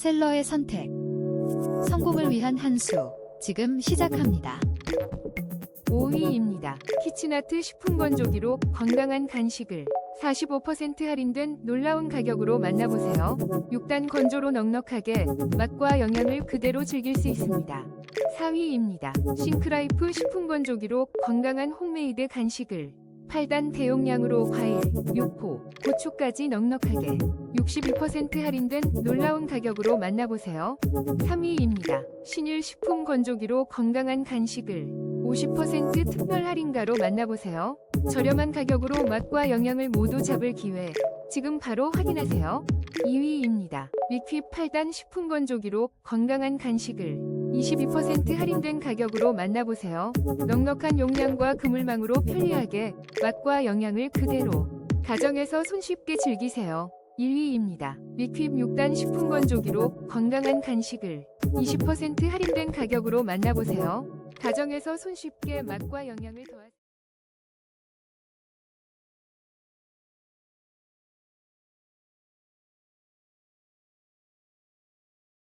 셀러의 선택. 성공을 위한 한 수. 지금 시작합니다. 5위입니다. 키친아트 식품 건조기로 건강한 간식을 45% 할인된 놀라운 가격으로 만나보세요. 6단 건조로 넉넉하게 맛과 영양을 그대로 즐길 수 있습니다. 4위입니다. 싱크라이프 식품 건조기로 건강한 홈메이드 간식을 8단 대용량으로 과일, 육포, 고추까지 넉넉하게 62% 할인된 놀라운 가격으로 만나보세요. 3위입니다. 신일 식품 건조기로 건강한 간식을 50% 특별 할인가로 만나보세요. 저렴한 가격으로 맛과 영양을 모두 잡을 기회. 지금 바로 확인하세요. 2위입니다. 위퀴 8단 식품 건조기로 건강한 간식을 22% 할인된 가격으로 만나보세요. 넉넉한 용량과 그물망으로 편리하게 맛과 영양을 그대로 가정에서 손쉽게 즐기세요. 1위입니다. 위퀴 6단 식품 건조기로 건강한 간식을 20% 할인된 가격으로 만나보세요. 가정에서 손쉽게 맛과 영양을 더하세요.